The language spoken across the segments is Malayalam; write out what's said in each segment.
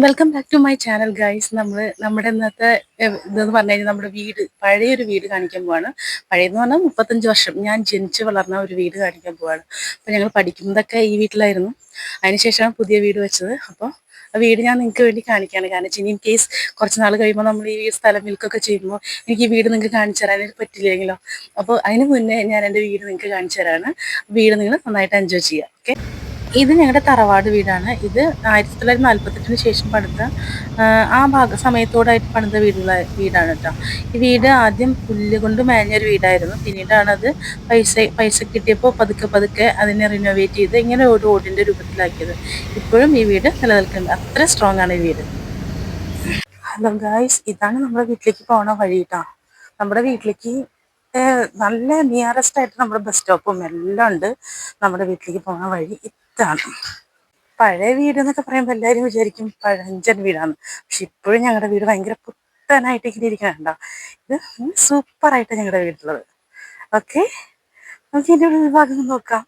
Welcome back to my channel guys നമ്മൾ നമ്മുടെ ഇന്നത്തെ ഇതെന്ന് പറഞ്ഞു കഴിഞ്ഞാൽ നമ്മുടെ വീട് പഴയൊരു വീട് കാണിക്കാൻ പോവാണ്. പഴയെന്ന് പറഞ്ഞാൽ മുപ്പത്തഞ്ച് വർഷം ഞാൻ ജനിച്ച് വളർന്ന ഒരു വീട് കാണിക്കാൻ പോവാണ്. അപ്പോൾ ഞങ്ങൾ പഠിക്കുന്നതൊക്കെ ഈ വീട്ടിലായിരുന്നു. അതിനുശേഷമാണ് പുതിയ വീട് വെച്ചത്. അപ്പോൾ ആ വീട് ഞാൻ നിങ്ങൾക്ക് വേണ്ടി കാണിക്കുകയാണ് കാരണം വെച്ചാൽ ഇൻ കേസ് കുറച്ച് നാൾ കഴിയുമ്പോൾ നമ്മൾ ഈ സ്ഥലം വിൽക്കൊക്കെ ചെയ്യുമ്പോൾ എനിക്ക് ഈ വീട് നിങ്ങൾക്ക് കാണിച്ചു തരാനായിട്ട് പറ്റില്ലെങ്കിലോ? അപ്പോൾ അതിന് മുന്നേ ഞാൻ എന്റെ വീട് നിങ്ങൾക്ക് കാണിച്ചു തരാണ്. വീട് നിങ്ങൾ നന്നായിട്ട് എൻജോയ് ചെയ്യുക. ഓക്കെ ഇത് ഞങ്ങളുടെ തറവാട് വീടാണ്. ഇത് ആയിരത്തി തൊള്ളായിരത്തി നാൽപ്പത്തെട്ടിന് ശേഷം പണിത ആ, ഭാഗ സമയത്തോടായിട്ട് പണിത വീടുള്ള വീടാണ് കേട്ടോ ഈ വീട് ആദ്യം പുല്ല് കൊണ്ട് മേഞ്ഞൊരു വീടായിരുന്നു. പിന്നീടാണ് അത് പൈസ പൈസ കിട്ടിയപ്പോൾ പതുക്കെ പതുക്കെ അതിനെ റിനോവേറ്റ് ചെയ്ത് ഇങ്ങനെ ഒരു ഓടിന്റെ രൂപത്തിലാക്കിയത്. ഇപ്പോഴും ഈ വീട് നിലനിൽക്കുന്നുണ്ട്. അത്ര സ്ട്രോങ് ആണ് ഈ വീട്. ഹലോ ഗായ്സ് ഇതാണ് നമ്മുടെ വീട്ടിലേക്ക് പോണ വഴി കേട്ടോ നമ്മുടെ വീട്ടിലേക്ക് നല്ല നിയറസ്റ്റ് ആയിട്ട് നമ്മുടെ ബസ് സ്റ്റോപ്പും എല്ലാം ഉണ്ട്. നമ്മുടെ വീട്ടിലേക്ക് പോകുന്ന വഴി ഇതാണ്. പഴയ വീട് എന്നൊക്കെ പറയുമ്പോൾ എല്ലാവരും വിചാരിക്കും പഴഞ്ചൻ വീടാണ് പക്ഷെ ഇപ്പോഴും ഞങ്ങളുടെ വീട് ഭയങ്കര പുത്തനായിട്ട് ഇങ്ങനെ ഇരിക്കണുണ്ടോ ഇത് സൂപ്പറായിട്ട് ഞങ്ങളുടെ വീട്ടിലുള്ളത്. ഓക്കെ? നമുക്ക് ഇതിന്റെ ഉൾഭാഗം നോക്കാം.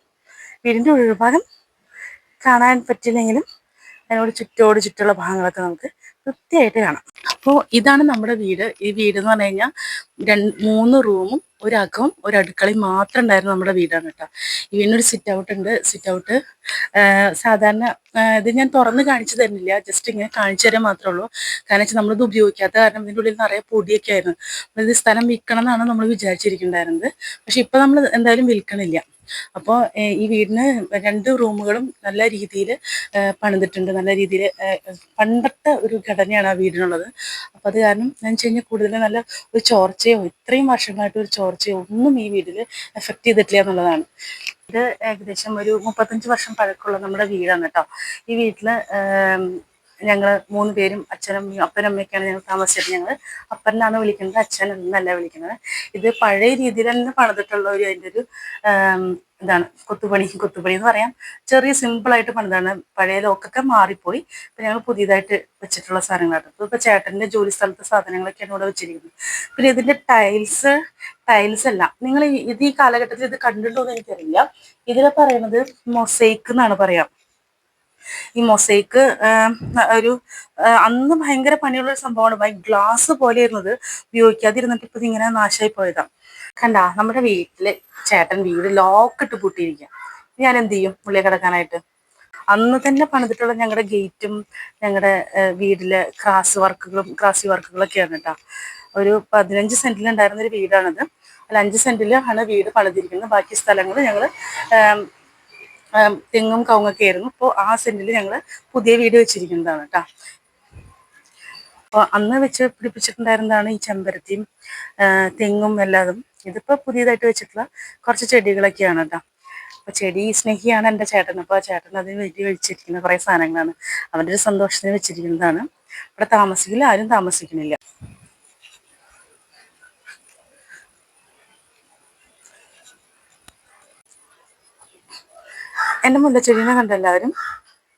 വീടിന്റെ ഉൾഭാഗം കാണാൻ പറ്റില്ലെങ്കിലും അതിനോട് ചുറ്റോട് ചുറ്റുള്ള ഭാഗങ്ങളൊക്കെ നമുക്ക് വൃത്തിയായിട്ട് കാണാം. അപ്പോൾ ഇതാണ് നമ്മുടെ വീട്. ഈ വീട് എന്ന് പറഞ്ഞു കഴിഞ്ഞാൽ രണ്ട് മൂന്ന് റൂമും ഒരു അകവും ഒരു അടുക്കളയും മാത്രം ഉണ്ടായിരുന്നു നമ്മുടെ വീടാണ് കേട്ടോ. വീടിനൊരു സിറ്റ് ഔട്ട് ഉണ്ട്. സിറ്റ് ഔട്ട് സാധാരണ ഇത് ഞാൻ തുറന്ന് കാണിച്ചു തരുന്നില്ല. ജസ്റ്റ് ഇങ്ങനെ കാണിച്ചു തരാൻ മാത്രമേ ഉള്ളൂ. കാരണം വെച്ചാൽ നമ്മളിത് ഉപയോഗിക്കാത്ത കാരണം ഇതിന്റെ ഉള്ളിൽ നിറയെ പൊടിയൊക്കെ ആയിരുന്നു. അപ്പോൾ ഇത് സ്ഥലം വിൽക്കണം എന്നാണ് നമ്മൾ വിചാരിച്ചിരിക്കുന്നുണ്ടായിരുന്നത് പക്ഷെ ഇപ്പം നമ്മൾ എന്തായാലും വിൽക്കണില്ല. അപ്പോൾ ഈ വീടിന് രണ്ട് റൂമുകളും നല്ല രീതിയിൽ പണിതിട്ടുണ്ട്. നല്ല രീതിയിൽ പണ്ടത്തെ ഒരു ഘടനയാണ് ആ വീടിനുള്ളത്. അപ്പോൾ അത് കാരണം ഞാൻ വെച്ച് കഴിഞ്ഞാൽ കൂടുതൽ നല്ല ഒരു ചോർച്ചയോ ഇത്രയും വർഷങ്ങളായിട്ട് ഒരു ചോർച്ചയോ ഒന്നും ഈ വീട്ടിൽ എഫക്റ്റ് ചെയ്തിട്ടില്ല എന്നുള്ളതാണ്. ഇത് ഏകദേശം ഒരു മുപ്പത്തഞ്ച് വർഷം പഴക്കമുള്ള നമ്മുടെ വീടാണ് കേട്ടോ. ഈ വീട്ടിൽ ഞങ്ങൾ മൂന്ന് പേരും അച്ഛനും അപ്പനും അമ്മയൊക്കെയാണ് ഞങ്ങൾ താമസിച്ചത് ഞങ്ങൾ അപ്പനാണ് വിളിക്കുന്നത്. അച്ഛൻ എന്നല്ല വിളിക്കുന്നത്. ഇത് പഴയ രീതിയിൽ തന്നെ പണിതിട്ടുള്ള ഒരു അതിന്റെ ഒരു ഇതാണ് കൊത്തുപണി കൊത്തുപണി എന്ന് പറയാം. ചെറിയ സിമ്പിളായിട്ട് പണിതാണ്. പഴയ ലോക്കൊക്കെ മാറിപ്പോയി. ഇപ്പം ഞങ്ങൾ പുതിയതായിട്ട് വെച്ചിട്ടുള്ള സാധനങ്ങളാണ്. ഇപ്പോൾ ഇപ്പോൾ ചേട്ടന്റെ ജോലി സ്ഥലത്തെ സാധനങ്ങളൊക്കെയാണ് ഇവിടെ വെച്ചിരിക്കുന്നത്. പിന്നെ ഇതിന്റെ ടൈൽസ് ടൈൽസ് അല്ല. നിങ്ങൾ ഇത് ഈ കാലഘട്ടത്തിൽ ഇത് കണ്ടിട്ടുണ്ടോ എന്ന് എനിക്കറിയില്ല. ഇതിൽ പറയുന്നത് മൊസൈക്ക് എന്നാണ് പറയാം. ഈ മൊസൈക്ക് ഒരു അന്ന് ഭയങ്കര പണിയുള്ള ഒരു സംഭവമാണ്. ഗ്ലാസ് പോലെ ഇരുന്നത് ഉപയോഗിക്കാതിരുന്നിട്ട് ഇപ്പൊ ഇങ്ങനെ നാശമായി പോയതാ. കണ്ട നമ്മുടെ വീട്ടിൽ ചേട്ടൻ വീട് ലോക്ക് ഇട്ട് പൂട്ടിയിരിക്കുക ഞാൻ എന്ത് ചെയ്യും? ഉള്ളിൽ കിടക്കാനായിട്ട്. അന്ന് തന്നെ പണിതിട്ടുള്ള ഞങ്ങളുടെ ഗേറ്റും ഞങ്ങളുടെ വീട്ടിലെ ക്രാസ് വർക്കുകളും ക്രാസി വർക്കുകളൊക്കെയാണ് കേട്ടോ ഒരു പതിനഞ്ച് സെന്റിൽ ഉണ്ടായിരുന്ന ഒരു വീടാണിത്. അല്ല അഞ്ച് സെന്റിൽ ആണ് വീട് പണിതിരിക്കുന്നത്. ബാക്കി സ്ഥലങ്ങൾ ഞങ്ങൾ തെങ്ങും കവുങ്ങൊക്കെ ആയിരുന്നു. ഇപ്പോൾ ആ സെന്റിൽ ഞങ്ങൾ പുതിയ വീട് വെച്ചിരിക്കുന്നതാണ് കേട്ടോ. അപ്പോൾ അന്ന് വെച്ച് പിടിപ്പിച്ചിട്ടുണ്ടായിരുന്നതാണ് ഈ ചെമ്പരത്തിയും തെങ്ങും എല്ലാതും. ഇതിപ്പോൾ പുതിയതായിട്ട് വെച്ചിട്ടുള്ള കുറച്ച് ചെടികളൊക്കെയാണ് കേട്ടോ. അപ്പോൾ ചെടി സ്നേഹിയാണ് എന്റെ ചേട്ടൻ. അപ്പോൾ ചേട്ടൻ അതിന് വേണ്ടി വെച്ചിരിക്കുന്ന കുറേ സാധനങ്ങളാണ്. അവന്റെ ഒരു സന്തോഷത്തിന് വെച്ചിരിക്കുന്നതാണ്. ഇവിടെ താമസിക്കില്ല ആരും താമസിക്കുന്നില്ല എന്റെ മുല്ലച്ചെടീനെ കണ്ട എല്ലാവരും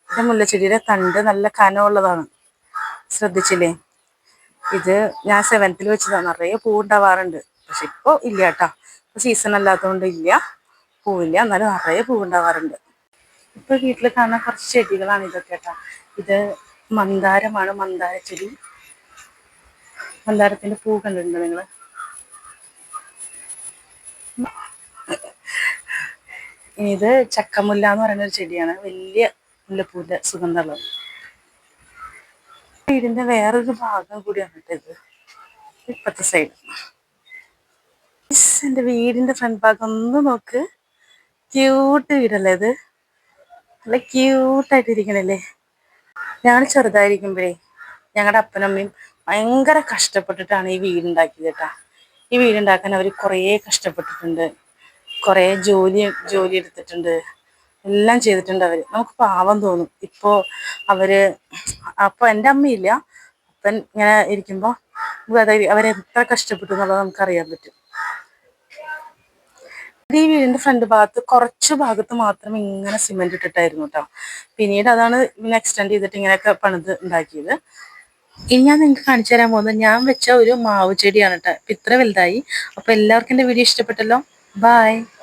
എന്റെ മുല്ലച്ചെടിയുടെ തണ്ട് നല്ല കനമുള്ളതാണ്. ശ്രദ്ധിച്ചില്ലേ? ഇത് ഞാൻ സെവൻത്തിൽ വെച്ചതാണ് നിറയെ പൂ ഉണ്ടാവാറുണ്ട് പക്ഷെ ഇപ്പോൾ ഇല്ല കേട്ടോ ഇപ്പോൾ സീസൺ അല്ലാത്തതുകൊണ്ട് ഇല്ല. പൂവില്ല. എന്നാലും നിറയെ പൂ ഉണ്ടാവാറുണ്ട് ഇപ്പൊ വീട്ടിൽ കാണുന്ന കുറച്ച് ചെടികളാണ് ഇതൊക്കെ കേട്ടോ ഇത് മന്ദാരമാണ്. മന്ദാര ചെടി മന്ദാരത്തിന്റെ പൂ കണ്ടിട്ടുണ്ടോ നിങ്ങൾ? ഇനി ഇത് ചക്കമുല്ല എന്ന് പറയുന്ന ഒരു ചെടിയാണ്. വലിയ മുല്ലപ്പൂവിന്റെ സുഗന്ധമുള്ളത്. വീടിന്റെ വേറൊരു ഭാഗം കൂടിയാണ് ഇത്. ഇപ്പത്തെ സൈഡ് എന്റെ വീടിന്റെ ഫ്രണ്ട് ഭാഗം ഒന്ന് നോക്ക്. ക്യൂട്ട് വീടല്ലേ ഇത്? നല്ല ക്യൂട്ടായിട്ട് ഇരിക്കണല്ലേ ഞങ്ങൾ ചെറുതായിരിക്കുമ്പോഴേ ഞങ്ങളുടെ അപ്പനമ്മയും ഭയങ്കര കഷ്ടപ്പെട്ടിട്ടാണ് ഈ വീടുണ്ടാക്കിയത് കേട്ടാ. ഈ വീടുണ്ടാക്കാൻ അവർ കുറേ കഷ്ടപ്പെട്ടിട്ടുണ്ട്. കുറേ ജോലി ജോലി എടുത്തിട്ടുണ്ട്. എല്ലാം ചെയ്തിട്ടുണ്ട് അവർ നമുക്ക് പാവം തോന്നും. ഇപ്പോൾ അവർ അപ്പോൾ എന്റെ അമ്മയില്ല. അപ്പൻ ഇങ്ങനെ ഇരിക്കുമ്പോൾ അവരെത്ര കഷ്ടപ്പെട്ടു എന്നുള്ളത് നമുക്കറിയാൻ പറ്റും. ഈ വീടിന്റെ ഫ്രണ്ട് ഭാഗത്ത് കുറച്ച് ഭാഗത്ത് മാത്രം ഇങ്ങനെ സിമെന്റ് ഇട്ടിട്ടായിരുന്നു കേട്ടോ. പിന്നീട് അതാണ് ഇങ്ങനെ എക്സ്റ്റെൻഡ് ചെയ്തിട്ട് ഇങ്ങനെയൊക്കെ പണിത് ഉണ്ടാക്കിയത്. ഇനി ഞാൻ നിങ്ങൾക്ക് കാണിച്ചു തരാൻ പോകുന്നത് ഞാൻ വെച്ച ഒരു മാവ് ചെടിയാണ് കേട്ടോ. ഇപ്പം ഇത്ര വലുതായി. അപ്പൊ എല്ലാവർക്കും എന്റെ വീഡിയോ ഇഷ്ടപ്പെട്ടല്ലോ. ബൈ